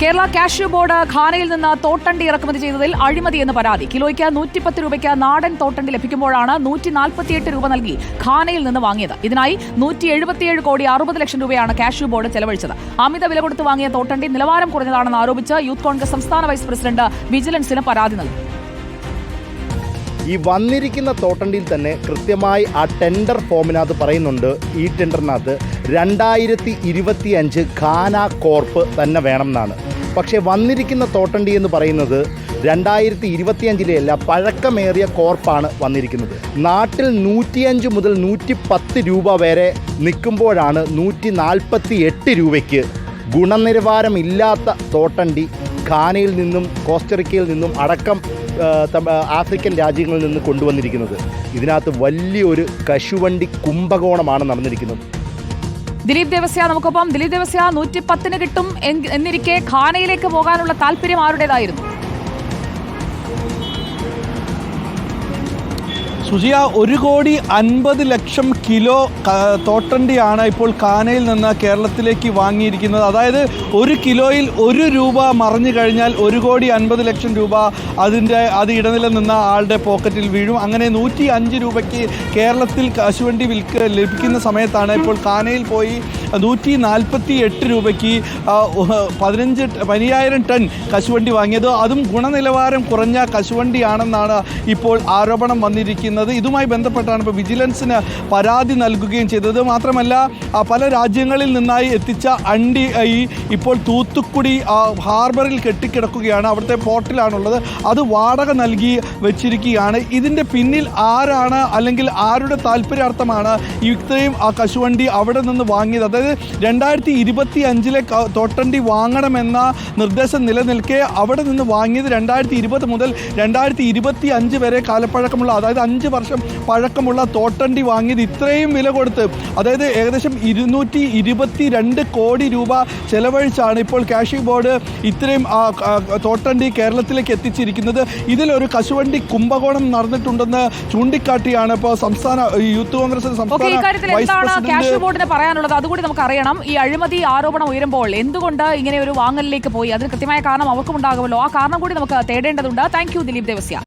Kerala cashew board ഖാനയിൽ നിന്ന് തോട്ടണ്ടി ഇറക്കുമതി ചെയ്തതിൽ അഴിമതി എന്ന് പരാതി. കിലോയ്ക്ക് നൂറ്റിപ്പത്ത് രൂപയ്ക്ക് നാടൻ തോട്ടണ്ടി ലഭിക്കുമ്പോഴാണ് നൂറ്റി നാൽപ്പത്തിയെട്ട് രൂപ നൽകി ഖാനയിൽ നിന്ന് വാങ്ങിയത്. ഇതിനായി നൂറ്റി എഴുപത്തിയേഴ് കോടി അറുപത് ലക്ഷം രൂപയാണ് കാഷ്യൂ ബോർഡ് ചെലവഴിച്ചത്. അമിത വില കൊടുത്ത് വാങ്ങിയ തോട്ടണ്ടി നിലവാരം കുറഞ്ഞതാണെന്ന് ആരോപിച്ച് യൂത്ത് കോൺഗ്രസ് സംസ്ഥാന വൈസ് പ്രസിഡന്റ് വിജിലൻസിന് പരാതി നൽകി. ഈ വന്നിരിക്കുന്ന തോട്ടണ്ടിയിൽ തന്നെ കൃത്യമായി ആ ടെൻഡർ ഫോമിനകത്ത് പറയുന്നുണ്ട്. ഈ ടെൻഡറിനകത്ത് രണ്ടായിരത്തി ഇരുപത്തി അഞ്ച് ഖാന കോർപ്പ് തന്നെ വേണം എന്നാണ് പക്ഷേ വന്നിരിക്കുന്ന തോട്ടണ്ടി എന്ന് പറയുന്നത് രണ്ടായിരത്തി ഇരുപത്തിയഞ്ചിലെയല്ല പഴക്കമേറിയ കോർപ്പാണ് വന്നിരിക്കുന്നത്. നാട്ടിൽ നൂറ്റിയഞ്ച് മുതൽ നൂറ്റി പത്ത് രൂപ വരെ നിൽക്കുമ്പോഴാണ് നൂറ്റി നാൽപ്പത്തി എട്ട് രൂപയ്ക്ക് ഗുണനിലവാരമില്ലാത്ത തോട്ടണ്ടി ഖാനയിൽ നിന്നും കോസ്റ്ററിക്കയിൽ നിന്നും അടക്കം ആഫ്രിക്കൻ രാജ്യങ്ങളിൽ നിന്ന് കൊണ്ടുവന്നിരിക്കുന്നത്. ഇതിനകത്ത് വലിയൊരു കശുവണ്ടി കുംഭകോണമാണ് നടന്നിരിക്കുന്നത്. ദിലീപ് ദേവസ്യ നമുക്കൊപ്പം. ദിലീപ് ദേവസ്യ നൂറ്റി പത്തിന് കിട്ടും എന്നിരിക്കെ ഖാനയിലേക്ക് പോകാനുള്ള താല്പര്യം ആരുടേതായിരുന്നു? സുജിയ ഒരു കോടി അൻപത് ലക്ഷം കിലോ തോട്ടണ്ടിയാണ് ഇപ്പോൾ കാനയിൽ നിന്ന് കേരളത്തിലേക്ക് വാങ്ങിയിരിക്കുന്നത്. അതായത് ഒരു കിലോയിൽ ഒരു രൂപ മറിഞ്ഞു കഴിഞ്ഞാൽ ഒരു കോടി അൻപത് ലക്ഷം രൂപ അതിന്റെ അത് ഇടനില നിന്ന ആളുടെ പോക്കറ്റിൽ വീഴും. അങ്ങനെ നൂറ്റി അഞ്ച് രൂപയ്ക്ക് കേരളത്തിൽ കശുവണ്ടി വിൽക്ക് ലഭിക്കുന്ന സമയത്താണ് ഇപ്പോൾ കാനയിൽ പോയി നൂറ്റി നാൽപ്പത്തി എട്ട് രൂപയ്ക്ക് പതിനഞ്ച് പതിനായിരം ടൺ കശുവണ്ടി വാങ്ങിയത്. അതും ഗുണനിലവാരം കുറഞ്ഞ കശുവണ്ടിയാണെന്നാണ് ഇപ്പോൾ ആരോപണം വന്നിരിക്കുന്നത്. ഇതുമായി ബന്ധപ്പെട്ടാണ് ഇപ്പോൾ വിജിലൻസിന് പരാതി നൽകുകയും ചെയ്തത്. മാത്രമല്ല പല രാജ്യങ്ങളിൽ നിന്നായി എത്തിച്ച അണ്ടി ഈ ഇപ്പോൾ തൂത്തുക്കുടി ഹാർബറിൽ കെട്ടിക്കിടക്കുകയാണ്. അവിടുത്തെ പോർട്ടിലാണുള്ളത്. അത് വാടക നൽകി വെച്ചിരിക്കുകയാണ്. ഇതിന്റെ പിന്നിൽ ആരാണ് അല്ലെങ്കിൽ ആരുടെ താല്പര്യാർത്ഥമാണ് ഇത്രയും കശുവണ്ടി അവിടെ നിന്ന് വാങ്ങിയത്? അതായത് രണ്ടായിരത്തി ഇരുപത്തി അഞ്ചിലെ തോട്ടണ്ടി വാങ്ങണമെന്ന നിർദ്ദേശം നിലനിൽക്കെ അവിടെ നിന്ന് വാങ്ങിയത് രണ്ടായിരത്തി ഇരുപത് മുതൽ രണ്ടായിരത്തി ഇരുപത്തി അഞ്ച് വരെ കാലപ്പഴക്കമുള്ള അതായത് അഞ്ച് വർഷം പഴക്കമുള്ള തോട്ടണ്ടി വാങ്ങിയത് ഇത്രയും വില കൊടുത്ത് അതായത് ഏകദേശം ഇരുന്നൂറ്റി ഇരുപത്തി രണ്ട് കോടി രൂപ ചെലവഴിച്ചാണ് ഇപ്പോൾ കാഷ്യൂ ബോർഡ് ഇത്രയും തോട്ടണ്ടി കേരളത്തിലേക്ക് എത്തിച്ചിരിക്കുന്നത്. ഇതിലൊരു കശുവണ്ടി കുംഭകോണം നടന്നിട്ടുണ്ടെന്ന് ചൂണ്ടിക്കാട്ടിയാണ് ഇപ്പോൾ സംസ്ഥാന യൂത്ത് കോൺഗ്രസ് സംസ്ഥാന പറയാനുള്ളത്? അതുകൂടി നമുക്ക് അറിയണം ഈ അഴിമതി ആരോപണം ഉയരുമ്പോൾ എന്തുകൊണ്ട് ഇങ്ങനെ ഒരു വാങ്ങലിലേക്ക് പോയി? അതിന് കൃത്യമായ കാരണം അവർക്കും ഉണ്ടാകുമല്ലോ. ആ കാരണം കൂടി നമുക്ക് തേടേണ്ടതുണ്ട്. Thank you Dileep Devasya.